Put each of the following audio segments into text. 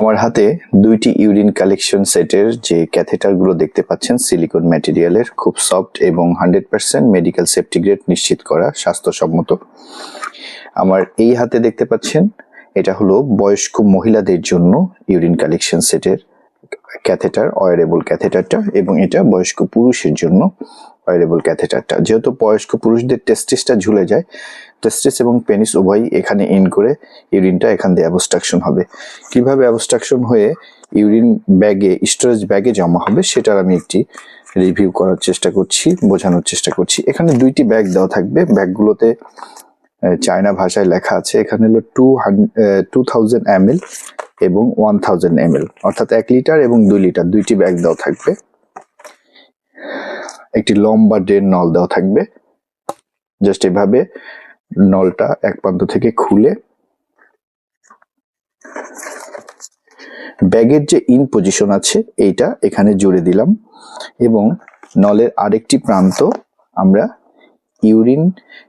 আমার হাতে দুইটি ইউরিন কালেকশন সেটের যে ক্যাথেটারগুলো দেখতে পাচ্ছেন, সিলিকন ম্যাটেরিয়ালের খুব সফট এবং hundred percent medical safety grade নিশ্চিত করা স্বাস্থ্যসম্মত। আমার এই হাতে দেখতে পাচ্ছেন, এটা হলো বয়স্ক মহিলাদের জন্য ইউরিন কালেকশন সেটের ক্যাথেটার, অয়ারেবল ক্যাথেটারটা এবং এটা বয়স্ক পুরুষের জন্য অয়ারেবল ক্যাথেটারটা। যেহেতু বয়স্ক পুরুষদের টেস্টিসটা ঝুলে যায় টেস্টিস এবং পেনিস উভয়ই এখানে ইন করে ইউরিনটা এখান দিয়ে অ্যাবস্ট্রাকশন হবে। কীভাবে অ্যাবস্ট্রাকশন হয়ে ইউরিন ব্যাগে স্টোরেজ ব্যাগে জমা হবে সেটার আমি একটি রিভিউ করার চেষ্টা করছি, বোঝানোর চেষ্টা করছি। এখানে দুইটি ব্যাগ দেওয়া থাকবে। ব্যাগগুলোতে চায়না ভাষায় লেখা আছে, এখানে হলো টু টু থাউজেন্ড এবং ওয়ান থাউজেন্ড এম অর্থাৎ এক লিটার এবং দুই লিটার দুইটি ব্যাগ দেওয়া থাকবে। একটি লম্বা ড্রেন নল দেওয়া থাকবে। জাস্ট এভাবে নলটা এক প্রান্ত থেকে খুলে ব্যাগের যে ইন পজিশন আছে, এইটা এখানে জুড়ে দিলাম এবং নলের আরেকটি প্রান্ত আমরা ইউরিন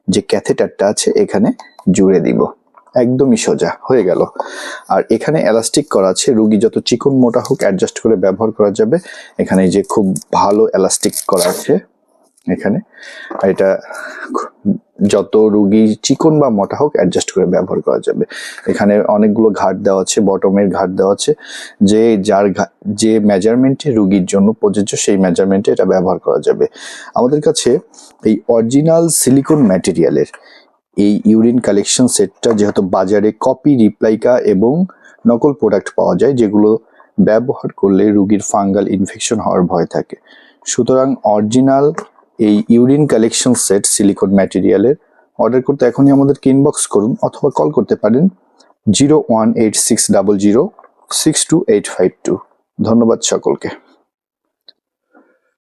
যে ক্যাথেটারটা আছে, এখানে জুড়ে দিব। একদমই সোজা হয়ে গেল। আর এখানে এলাস্টিক করা আছে, রুগী যত চিকন মোটা হোক অ্যাডজাস্ট করে ব্যবহার করা যাবে। এখানে যে খুব ভালো এলাস্টিক করা আছে। এখানে। আর এটা যত রুগী চিকন বা মোটা হোক অ্যাডজাস্ট করে ব্যবহার করা যাবে। এখানে অনেকগুলো ঘাট দেওয়া আছে বটমের ঘাট দেওয়া আছে। যে যার যে মেজারমেন্টে রুগীর জন্য প্রযোজ্য, সেই মেজারমেন্টে এটা ব্যবহার করা যাবে। আমাদের কাছে এই অরিজিনাল সিলিকন ম্যাটেরিয়ালের এই ইউরিন কালেকশন সেটটা যেহেতু বাজারে কপি রিপ্লাইকা এবং নকল প্রোডাক্ট পাওয়া যায়, যেগুলো ব্যবহার করলে রুগীর ফাঙ্গাল ইনফেকশন হওয়ার ভয় থাকে। সুতরাং অরিজিনাল এই ইউরিন কালেকশন সেট সিলিকন ম্যাটেরিয়ালের অর্ডার করতে এখনই আমাদেরকে ইনবক্স করুন অথবা কল করতে পারেন zero one eight six double zero six two eight five two ধন্যবাদ সকলকে।